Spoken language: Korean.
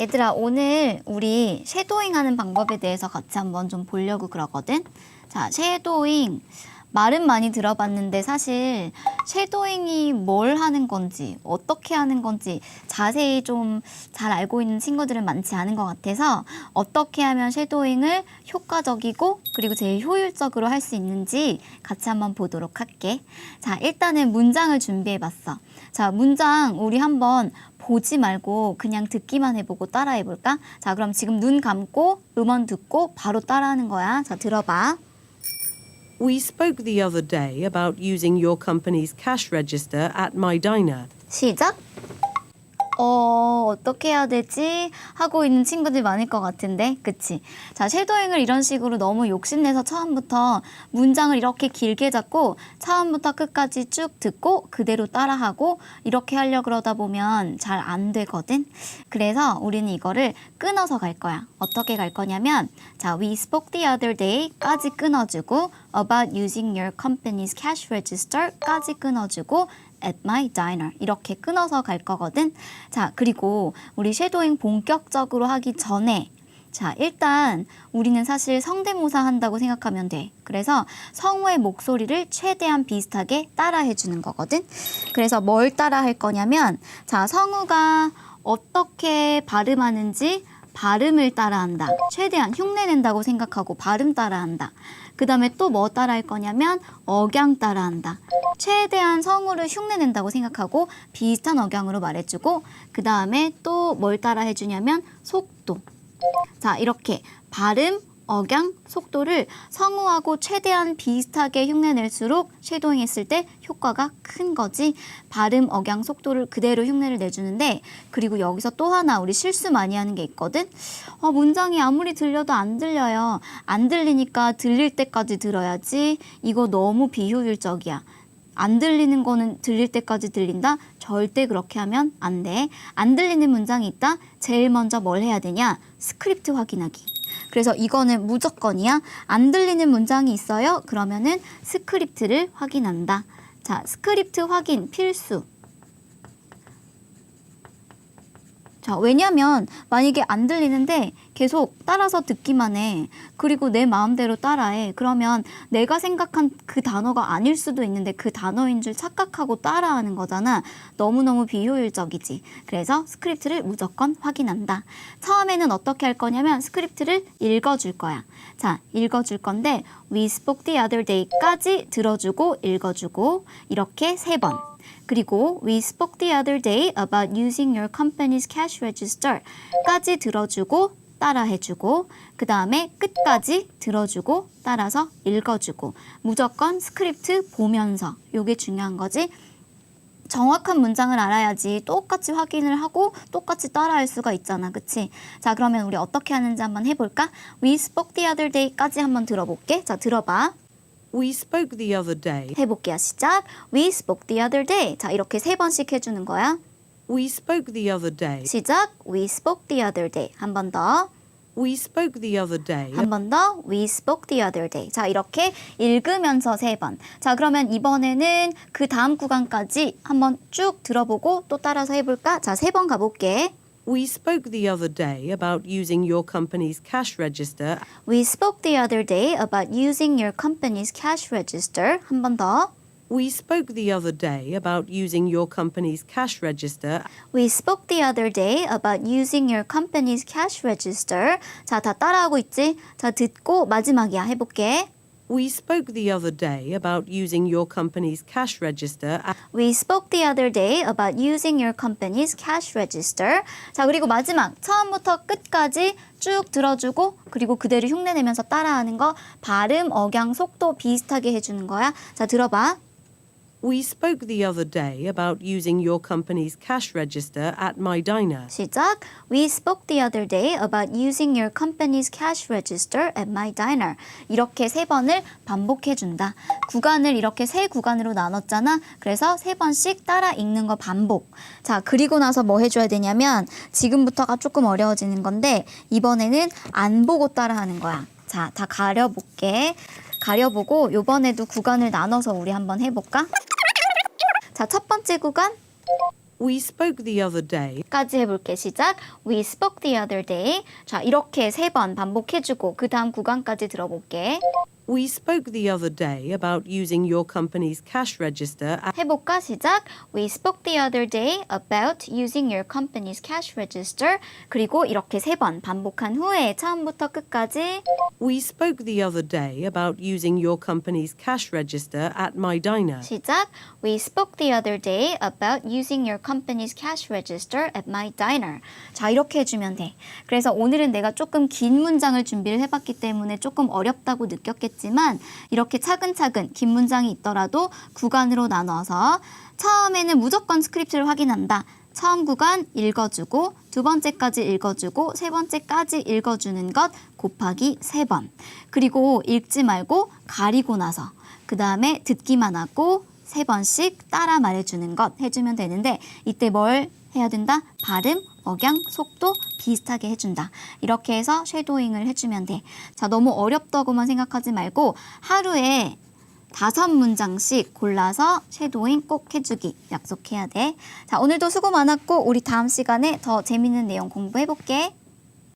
얘들아, 오늘 우리 쉐도잉 하는 방법에 대해서 같이 한번 좀 보려고 그러거든? 자, 쉐도잉. 말은 많이 들어봤는데 사실 쉐도잉이 뭘 하는 건지, 어떻게 하는 건지 자세히 좀 잘 알고 있는 친구들은 많지 않은 것 같아서 어떻게 하면 쉐도잉을 효과적이고 그리고 제일 효율적으로 할 수 있는지 같이 한번 보도록 할게. 자, 일단은 문장을 준비해 봤어. 자, 문장 우리 한번 보지 말고 그냥 듣기만 해보고 따라해 볼까? 자, 그럼 지금 눈 감고 음원 듣고 바로 따라하는 거야. 자, 들어봐. We spoke the other day about using your company's cash register at my diner. 시작. 어, 어떻게 해야 되지? 하고 있는 친구들 많을 것 같은데, 그치? 자, 쉐도잉을 이런 식으로 너무 욕심내서 처음부터 문장을 이렇게 길게 잡고 처음부터 끝까지 쭉 듣고 그대로 따라하고 이렇게 하려 그러다 보면 잘 안 되거든? 그래서 우리는 이거를 끊어서 갈 거야. 어떻게 갈 거냐면, 자, we spoke the other day 까지 끊어주고 about using your company's cash register 까지 끊어주고 at my diner 이렇게 끊어서 갈 거거든. 자, 그리고 우리 쉐도잉 본격적으로 하기 전에 자, 일단 우리는 사실 성대모사 한다고 생각하면 돼. 그래서 성우의 목소리를 최대한 비슷하게 따라해 주는 거거든. 그래서 뭘 따라 할 거냐면 자, 성우가 어떻게 발음하는지 발음을 따라한다. 최대한 흉내낸다고 생각하고 발음 따라한다. 그 다음에 또 뭐 따라할 거냐면 억양 따라한다. 최대한 성우를 흉내낸다고 생각하고 비슷한 억양으로 말해주고 그 다음에 또 뭘 따라 해주냐면 속도. 자 이렇게 발음, 억양, 속도를 성우하고 최대한 비슷하게 흉내낼수록 쉐도잉 했을 때 효과가 큰 거지. 발음, 억양, 속도를 그대로 흉내를 내주는데 그리고 여기서 또 하나 우리 실수 많이 하는 게 있거든. 어, 문장이 아무리 들려도 안 들려요. 안 들리니까 들릴 때까지 들어야지. 이거 너무 비효율적이야. 안 들리는 거는 들릴 때까지 들린다? 절대 그렇게 하면 안 돼. 안 들리는 문장이 있다? 제일 먼저 뭘 해야 되냐? 스크립트 확인하기. 그래서 이거는 무조건이야. 안 들리는 문장이 있어요? 그러면은 스크립트를 확인한다. 자, 스크립트 확인 필수. 자, 왜냐면 만약에 안 들리는데 계속 따라서 듣기만 해. 그리고 내 마음대로 따라해. 그러면 내가 생각한 그 단어가 아닐 수도 있는데 그 단어인 줄 착각하고 따라하는 거잖아. 너무너무 비효율적이지. 그래서 스크립트를 무조건 확인한다. 처음에는 어떻게 할 거냐면 스크립트를 읽어줄 거야. 자, 읽어줄 건데 We spoke the other day까지 들어주고 읽어주고 이렇게 세 번. 그리고 we spoke the other day about using your company's cash register 까지 들어주고 따라 해주고 그 다음에 끝까지 들어주고 따라서 읽어주고 무조건 스크립트 보면서 요게 중요한 거지 정확한 문장을 알아야지 똑같이 확인을 하고 똑같이 따라할 수가 있잖아 그치? 자 그러면 우리 어떻게 하는지 한번 해볼까? We spoke the other day까지 한번 들어볼게 자 들어봐 We spoke the other day. 해볼게요. 시작. We spoke the other day. 자, 이렇게 세 번씩 해주는 거야. We spoke the other day. 시작. We spoke the other day. 한 번 더. We spoke the other day. 한 번 더. We spoke the other day. 자, 이렇게 읽으면서 세 번. 자, 그러면 이번에는 그 다음 구간까지 한번 쭉 들어보고 또 따라서 해볼까? 자, 세 번 가볼게. We spoke the other day about using your company's cash register. We spoke the other day about using your company's cash register. 한 번 더. We spoke the other day about using your company's cash register. We spoke the other day about using your company's cash register. 자, 다 따라하고 있지? 자, 듣고 마지막이야. 해볼게. We spoke the other day about using your company's cash register. We spoke the other day about using your company's cash register. 자, 그리고 마지막. 처음부터 끝까지 쭉 들어주고, 그리고 그대로 흉내내면서 따라하는 거. 발음, 억양, 속도 비슷하게 해주는 거야. 자, 들어봐. We spoke the other day about using your company's cash register at my diner. 시작. We spoke the other day about using your company's cash register at my diner. 이렇게 세 번을 반복해 준다. 구간을 이렇게 세 구간으로 나눴잖아. 그래서 세 번씩 따라 읽는 거 반복. 자, 그리고 나서 뭐 해줘야 되냐면 지금부터가 조금 어려워지는 건데 이번에는 안 보고 따라 하는 거야. 자, 다 가려볼게. 가려보고 요번에도 구간을 나눠서 우리 한번 해볼까? 자, 첫 번째 구간 We spoke the other day 까지 해볼게. 시작. We spoke the other day. 자, 이렇게 세 번 반복해주고 그 다음 구간까지 들어볼게. We spoke the other day about using your company's cash register at 해볼까? 시작. We spoke the other day about using your company's cash register. 그리고 이렇게 세 번 반복한 후에 처음부터 끝까지 We spoke the other day about using your company's cash register at my diner. 시작. We spoke the other day about using your company's cash register at my diner. 자, 이렇게 해주면 돼. 그래서 오늘은 내가 조금 긴 문장을 준비를 해봤기 때문에 조금 어렵다고 느꼈겠 지만 이렇게 차근차근 긴 문장이 있더라도 구간으로 나눠서 처음에는 무조건 스크립트를 확인한다. 처음 구간 읽어주고 두 번째까지 읽어주고 세 번째까지 읽어주는 것 곱하기 세 번. 그리고 읽지 말고 가리고 나서 그 다음에 듣기만 하고 세 번씩 따라 말해주는 것 해주면 되는데 이때 뭘 해야 된다? 발음, 억양, 속도 비슷하게 해준다. 이렇게 해서 쉐도잉을 해주면 돼. 자, 너무 어렵다고만 생각하지 말고 하루에 다섯 문장씩 골라서 쉐도잉 꼭 해주기 약속해야 돼. 자, 오늘도 수고 많았고 우리 다음 시간에 더 재밌는 내용 공부해볼게.